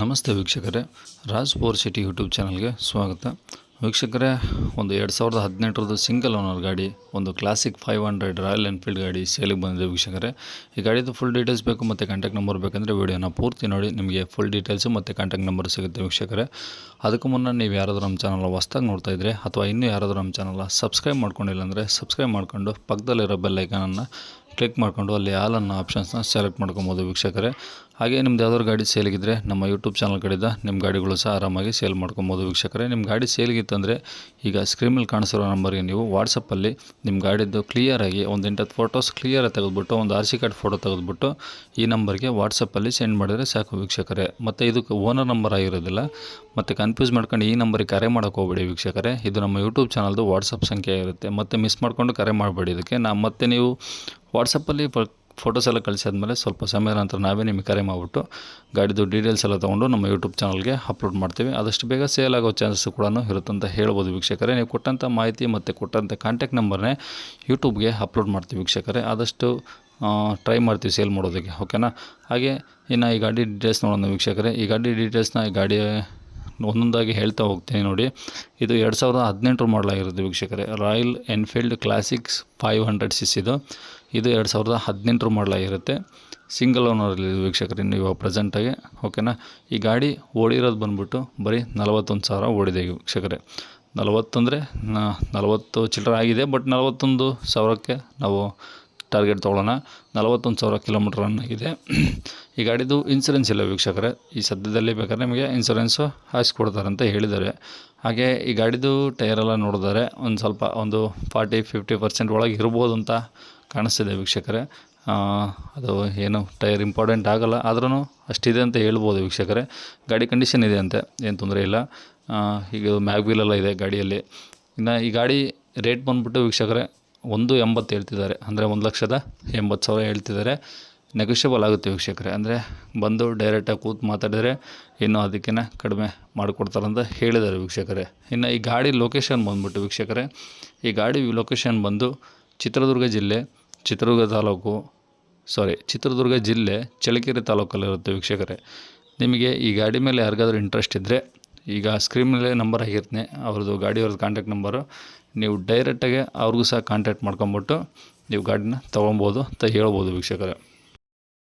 ನಮಸ್ತೆ ವೀಕ್ಷಕರೇ, Raj four city YouTube ಚಾನಲ್ಗೆ ಸ್ವಾಗತ. ವೀಕ್ಷಕರೇ, ಒಂದು ಎರಡು ಸಾವಿರದ ಹದಿನೆಂಟರದ್ದು ಸಿಂಗಲ್ ಓನರ್ ಗಾಡಿ, ಒಂದು classic five hundred Royal Enfield ಗಾಡಿ ಸೇಲಿಗೆ ಬಂದಿದೆ ವೀಕ್ಷಕರೇ. ಈ ಗಾಡಿದು ಫುಲ್ ಡೀಟೇಲ್ಸ್ ಬೇಕು ಮತ್ತು ಕಾಂಟ್ಯಾಕ್ಟ್ ನಂಬರ್ ಬೇಕಂದರೆ ವೀಡಿಯೋನ ಪೂರ್ತಿ ನೋಡಿ, ನಿಮಗೆ ಫುಲ್ ಡೀಟೇಲ್ಸು ಮತ್ತು ಕಾಂಟ್ಯಾಕ್ಟ್ ನಂಬರ್ ಸಿಗುತ್ತೆ ವೀಕ್ಷಕರೇ. ಅದಕ್ಕೂ ಮುನ್ನ ನೀವು ಯಾರಾದರೂ ನಮ್ಮ ಚಾನಲ್ ಹೊಸ್ದಾಗಿ ನೋಡ್ತಾ ಇದ್ದರೆ ಅಥವಾ ಇನ್ನೂ ಯಾರಾದರೂ ನಮ್ಮ ಚಾನಲ್ ಸಬ್ಸ್ಕ್ರೈಬ್ ಮಾಡ್ಕೊಂಡಿಲ್ಲ ಅಂದರೆ ಸಬ್ಸ್ಕ್ರೈಬ್ ಮಾಡ್ಕೊಂಡು ಪಕ್ಕದಲ್ಲಿರೋ ಬೆಲ್ಲೈಕನನ್ನು ಕ್ಲಿಕ್ ಮಾಡಿಕೊಂಡು ಅಲ್ಲಿ ಆಲ್ ಅನ್ನೋ ಆಪ್ಷನ್ಸ್ನ ಸೆಲೆಕ್ಟ್ ಮಾಡ್ಕೊಬೋದು ವೀಕ್ಷಕರೇ. ಹಾಗೆ ನಿಮ್ದು ಯಾವ್ದಾದ್ರು ಗಾಡಿ ಸೇಲಿಗಿದ್ರೆ ನಮ್ಮ ಯೂಟ್ಯೂಬ್ ಚಾನಲ್ ಕಡೆಯಿಂದ ನಿಮ್ಮ ಗಾಡಿಗಳು ಸಹ ಆರಾಮಾಗಿ ಸೇಲ್ ಮಾಡ್ಕೊಬೋದು ವೀಕ್ಷಕರೇ. ನಿಮ್ಮ ಗಾಡಿ ಸೇಲಿಗಿತ್ತಂದರೆ ಈಗ ಸ್ಕ್ರೀನಲ್ಲಿ ಕಾಣಿಸಿರೋ ನಂಬರ್ಗೆ ನೀವು ವಾಟ್ಸಪ್ಪಲ್ಲಿ ನಿಮ್ಮ ಗಾಡಿದ್ದು ಕ್ಲಿಯರಾಗಿ ಒಂದು ಎಂಟತ್ತು ಫೋಟೋಸ್ ಕ್ಲಿಯರಾಗಿ ತೆಗೆದುಬಿಟ್ಟು, ಒಂದು ಆರ್ ಸಿ ಕಾರ್ಡ್ ಫೋಟೋ ತೆಗೆದುಬಿಟ್ಟು ಈ ನಂಬರ್ಗೆ ವಾಟ್ಸಪ್ಪಲ್ಲಿ ಸೆಂಡ್ ಮಾಡಿದರೆ ಸಾಕು ವೀಕ್ಷಕರೇ. ಮತ್ತು ಇದಕ್ಕೆ ಓನರ್ ನಂಬರ್ ಆಗಿರೋದಿಲ್ಲ. ಮತ್ತು ಕನ್ಫ್ಯೂಸ್ ಮಾಡ್ಕೊಂಡು ಈ ನಂಬರಿಗೆ ಕರೆ ಮಾಡೋಕೆ ಹೋಗ್ಬೇಡಿ ವೀಕ್ಷಕರೇ. ಇದು ನಮ್ಮ ಯೂಟ್ಯೂಬ್ ಚಾನಲ್ದು ವಾಟ್ಸಪ್ ಸಂಖ್ಯೆ ಇರುತ್ತೆ. ಮತ್ತು ಮಿಸ್ ಮಾಡಿಕೊಂಡು ಕರೆ ಮಾಡಬೇಡಿ ಇದಕ್ಕೆ. ನಾ ಮತ್ತೆ ನೀವು ವಾಟ್ಸಪ್ಪಲ್ಲಿ ಫೋಟೋಸ್ ಎಲ್ಲ ಕಳಿಸಾದ್ಮೇಲೆ ಸ್ವಲ್ಪ ಸಮಯದ ನಂತರ ನಾವೇ ನಿಮಗೆ ಕರೆ ಮಾಡಿಬಿಟ್ಟು ಗಾಡಿದು ಡೀಟೇಲ್ಸ್ ಎಲ್ಲ ತೊಗೊಂಡು ನಮ್ಮ ಯೂಟ್ಯೂಬ್ ಚಾನಲ್ಗೆ ಅಪ್ಲೋಡ್ ಮಾಡ್ತೀವಿ. ಆದಷ್ಟು ಬೇಗ ಸೇಲ್ ಆಗೋ ಚಾನ್ಸಸ್ ಕೂಡ ಇರುತ್ತೆ ಅಂತ ಹೇಳ್ಬೋದು ವೀಕ್ಷಕರೇ. ನೀವು ಕೊಟ್ಟಂಥ ಮಾಹಿತಿ ಮತ್ತು ಕೊಟ್ಟಂಥ ಕಾಂಟ್ಯಾಕ್ಟ್ ನಂಬರ್ನೇ ಯೂಟ್ಯೂಬ್ಗೆ ಅಪ್ಲೋಡ್ ಮಾಡ್ತೀವಿ ವೀಕ್ಷಕರೇ. ಆದಷ್ಟು ಟ್ರೈ ಮಾಡ್ತೀವಿ ಸೇಲ್ ಮಾಡೋದಕ್ಕೆ ಓಕೆನಾ ಹಾಗೆ ಇನ್ನು ಈ ಗಾಡಿ ಡೀಟೇಲ್ಸ್ ನೋಡೋಣ ವೀಕ್ಷಕರೇ. ಈ ಗಾಡಿ ಡೀಟೇಲ್ಸ್ನ ಈ ಗಾಡಿ ಒಂದೊಂದಾಗಿ ಹೇಳ್ತಾ ಹೋಗ್ತೀನಿ ನೋಡಿ. ಇದು ಎರಡು ಸಾವಿರದ ಹದಿನೆಂಟರ ಆಗಿರೋದು ವೀಕ್ಷಕರೇ. Royal Enfield classics five hundred C ಇದು. ಇದು ಎರಡು ಸಾವಿರದ ಹದಿನೆಂಟರ ಮಾಡಲಾಗಿರುತ್ತೆ ಸಿಂಗಲ್ ಓನರಲ್ಲಿ ವೀಕ್ಷಕರೇ ನೀವು ಪ್ರೆಸೆಂಟಾಗಿ ಓಕೆನಾ ಈ ಗಾಡಿ ಓಡಿರೋದು ಬಂದ್ಬಿಟ್ಟು ಬರೀ ನಲವತ್ತೊಂದು ಸಾವಿರ ಓಡಿದೆ ವೀಕ್ಷಕರೇ. ನಲವತ್ತಂದರೆ ನಲವತ್ತು ಚಿಲ್ಲರೆ ಆಗಿದೆ, ಬಟ್ ನಲವತ್ತೊಂದು ಸಾವಿರಕ್ಕೆ ನಾವು ಟಾರ್ಗೆಟ್ ತೊಗೊಳ್ಳೋಣ. ನಲವತ್ತೊಂದು ಸಾವಿರ ಕಿಲೋಮೀಟ್ರ್ ರನ್ ಆಗಿದೆ. ಈ ಗಾಡಿದು ಇನ್ಸೂರೆನ್ಸ್ ಇಲ್ಲ ವೀಕ್ಷಕರೇ. ಈ ಸದ್ಯದಲ್ಲಿ ಬೇಕಾದ್ರೆ ನಿಮಗೆ ಇನ್ಸೂರೆನ್ಸು ಹಾಕಿಸ್ಕೊಡ್ತಾರೆ ಅಂತ ಹೇಳಿದ್ದಾರೆ. ಹಾಗೆ ಈ ಗಾಡಿದು ಟೈರೆಲ್ಲ ನೋಡಿದರೆ ಒಂದು ಸ್ವಲ್ಪ ಒಂದು ಫಾರ್ಟಿ, ಫಿಫ್ಟಿ ಪರ್ಸೆಂಟ್ ಒಳಗೆ ಇರ್ಬೋದು ಅಂತ ಕಾಣಿಸ್ತಿದೆ ವೀಕ್ಷಕರೇ. ಅದು ಏನು ಟೈರ್ ಇಂಪಾರ್ಟೆಂಟ್ ಆಗೋಲ್ಲ ಆದ್ರೂ ಅಷ್ಟಿದೆ ಅಂತ ಹೇಳ್ಬೋದು ವೀಕ್ಷಕರೇ. ಗಾಡಿ ಕಂಡೀಷನ್ ಇದೆ ಅಂತೆ, ಏನು ತೊಂದರೆ ಇಲ್ಲ. ಈಗ ಮ್ಯಾಗ್ ವೀಲೆಲ್ಲ ಇದೆ ಗಾಡಿಯಲ್ಲಿ. ಇನ್ನು ಈ ಗಾಡಿ ರೇಟ್ ಬಂದುಬಿಟ್ಟು ವೀಕ್ಷಕರೇ ಒಂದು ಎಂಬತ್ತು ಹೇಳ್ತಿದ್ದಾರೆ. ಅಂದರೆ ಒಂದು ಲಕ್ಷದ ಎಂಬತ್ತು ಸಾವಿರ ಹೇಳ್ತಿದ್ದಾರೆ. ನೆಗೋಷಿಯಬಲ್ ಆಗುತ್ತೆ ವೀಕ್ಷಕರೇ. ಅಂದರೆ ಬಂದು ಡೈರೆಕ್ಟಾಗಿ ಕೂತು ಮಾತಾಡಿದರೆ ಇನ್ನೂ ಅದಕ್ಕಿಂತ ಕಡಿಮೆ ಮಾಡಿಕೊಡ್ತಾರಂತ ಹೇಳಿದ್ದಾರೆ ವೀಕ್ಷಕರೇ. ಇನ್ನು ಈ ಗಾಡಿ ಲೊಕೇಶನ್ ಬಂದುಬಿಟ್ಟು ವೀಕ್ಷಕರೇ, ಈ ಗಾಡಿ ಲೊಕೇಶನ್ ಬಂದು ಚಿತ್ರದುರ್ಗ ಜಿಲ್ಲೆ, ಚಿತ್ರದುರ್ಗ ತಾಲೂಕು ಸಾರಿ ಚಿತ್ರದುರ್ಗ ಜಿಲ್ಲೆ ಚಳ್ಳಕೆರೆ ತಾಲೂಕಲ್ಲಿರುತ್ತೆ ವೀಕ್ಷಕರೇ. ನಿಮಗೆ ಈ ಗಾಡಿ ಮೇಲೆ ಯಾರಿಗಾದ್ರೂ ಇಂಟ್ರೆಸ್ಟ್ ಇದ್ದರೆ ಈಗ ಸ್ಕ್ರೀನ್ ನಂಬರ್ ಆಗಿರ್ತೀನಿ ಅವ್ರದ್ದು ಗಾಡಿಯವ್ರದ್ದು ಕಾಂಟ್ಯಾಕ್ಟ್ ನಂಬರು ನೀವು ಡೈರೆಕ್ಟಾಗಿ ಅವ್ರಿಗೂ ಸಹ ಕಾಂಟ್ಯಾಕ್ಟ್ ಮಾಡ್ಕೊಂಬಿಟ್ಟು ನೀವು ಗಾಡಿನ ತೊಗೊಬೋದು ಅಂತ ಹೇಳ್ಬೋದು ವೀಕ್ಷಕರೇ.